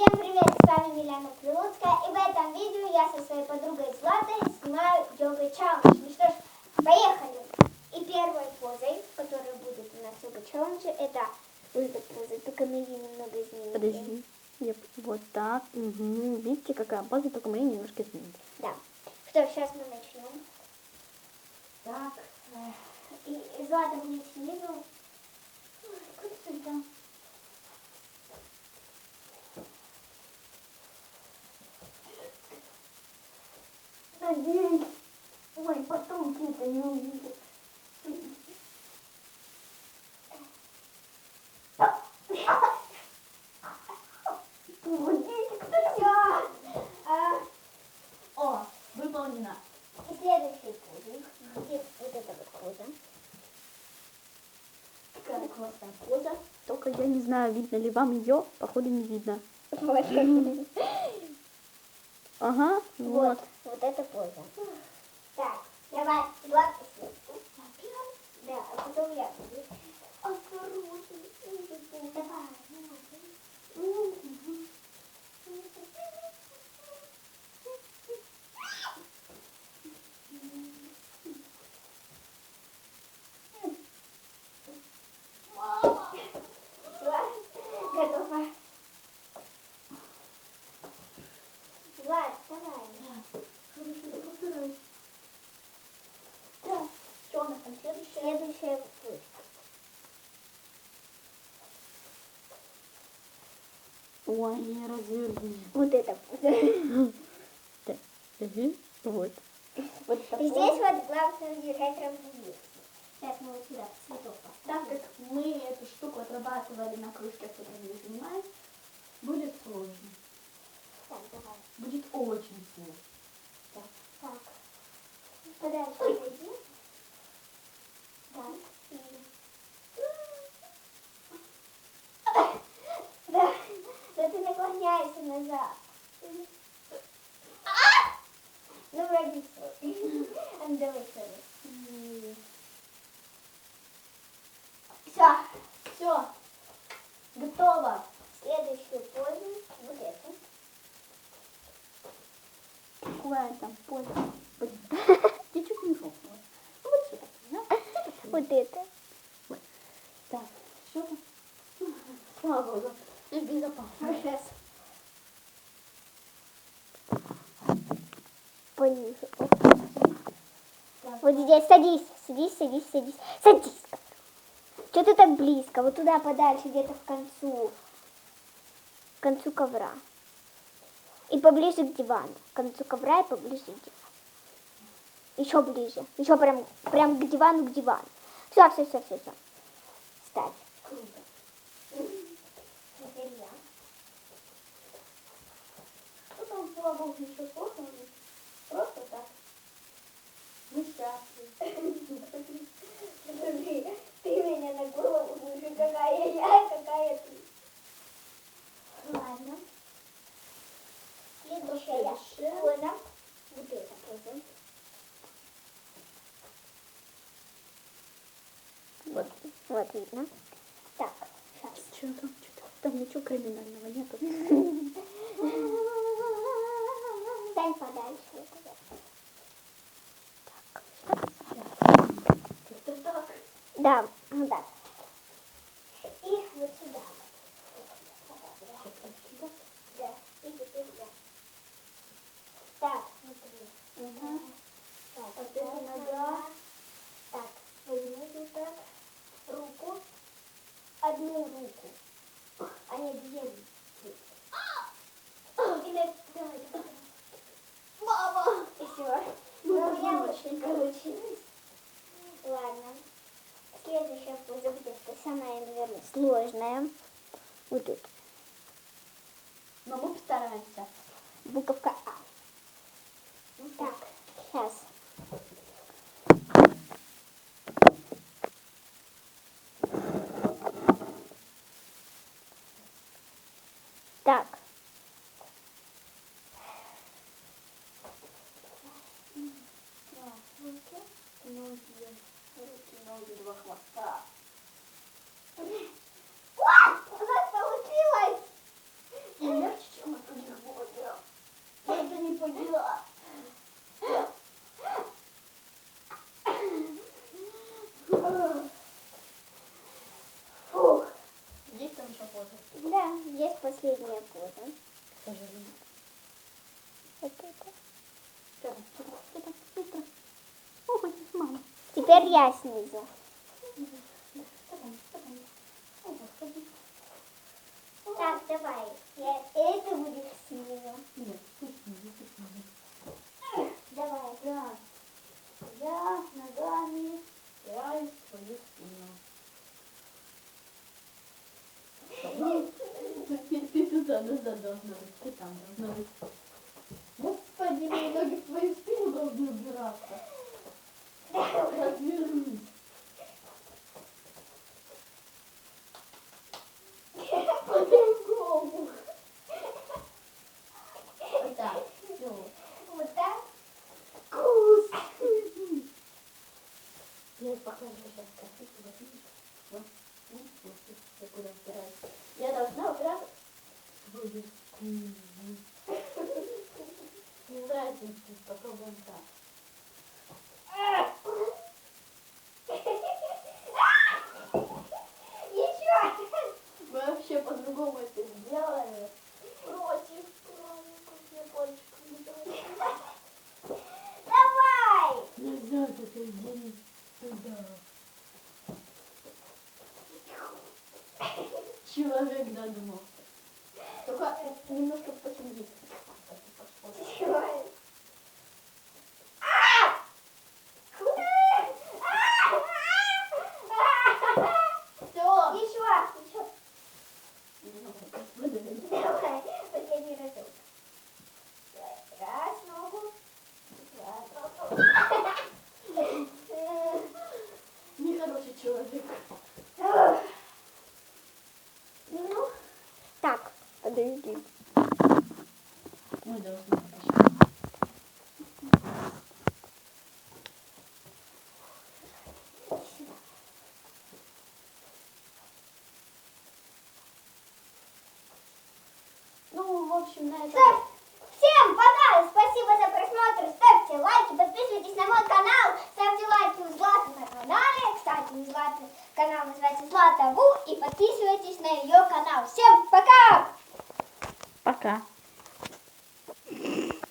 Всем привет, с вами Милена Прилуцкая, и в этом видео я со своей подругой Златой снимаю йога челлендж. Ну что ж, поехали! И первой позой, которая будет у нас йога челлендже, это вот эта поза, только мы ее немного изменим. Подожди. Я- вот так. Мгм. Видите, какая поза, только мы ее немножко изменили. Да. Что, сейчас мы начнем. Так, э, и, и Злата будет снизу. Ой, Куда сюда? Надеюсь. Ой, потом где-то не увидят. Помогите, кто А, О, выполнено. и следующий пудинг. Где вот эта вот поза? Такая классная поза. Только я не знаю, видно ли вам ее. Походу не видно. Ага, вот, вот. эта поза. Так, давай, Влад, Да, а потом я. Осторожно. Давай. Мама. Влад, готова. Влад, давай. Хорошо, я постараюсь. Да. Что у нас там следующее? Следующая будет. Ой, не разверни. Вот это. Так, Вот. Вот здесь вот главное держать равновесие. Сейчас мы вот сюда цветок Так поставим. как мы эту штуку отрабатывали на кружке, которой мы занимаемся, будет сложно. Так, давай. Будет очень сложно. Так. Подальше отойди. Так. И... Да. Да ты наклоняйся назад. А! Ну, вроде все. А ну, давай еще раз. Все, все, готово. Следующую позу. Вот эту. Какая там? Блин, Я чуть не фокнула. Ну, вот сюда, да? Вот это. Так, там? Слава Богу, безопасно. Сейчас. Пониже. Вот здесь садись, садись, садись, садись. Садись. Что ты так близко? Вот туда подальше, где-то в концу. К концу ковра. И поближе к дивану. К концу ковра и поближе к дивану. Еще ближе. Еще прям, прям к дивану, к дивану. Все, все, все, все, все. Ставь. Просто так. Мы счастливы. Смотри, ты меня на голову слушай, какая я, какая ты. Ладно. Следующая Следующая. поза. Вот эта поза. Вот. Вот видно. Так, сейчас. Что там? Что там? Там ничего криминального нету. Стань подальше. Это так. Да, вот так. И вот сюда. Да, и теперь я. Так, смотри. Ага. Так, вот так, нога. Так, возьми вот так руку, одну руку, а не две руки. И так, давай, давай. Мама! И все. Ну, у меня это очень получилось. Ладно. Следующая самая, наверное, сложная. Вот тут. Но мы постараемся. Буковка А. Так, сейчас. Так. Руки, ноги, руки, ноги, два хвоста. теперь я снизу. Так, давай. Я, это будет снизу. Давай. Да. Я ногами Я свою спину. Ты, ты, туда, туда должна быть, ты там должна быть. Господи, ноги твою спину должны убираться. будем туда. Человек додумал. şimdi. Dur.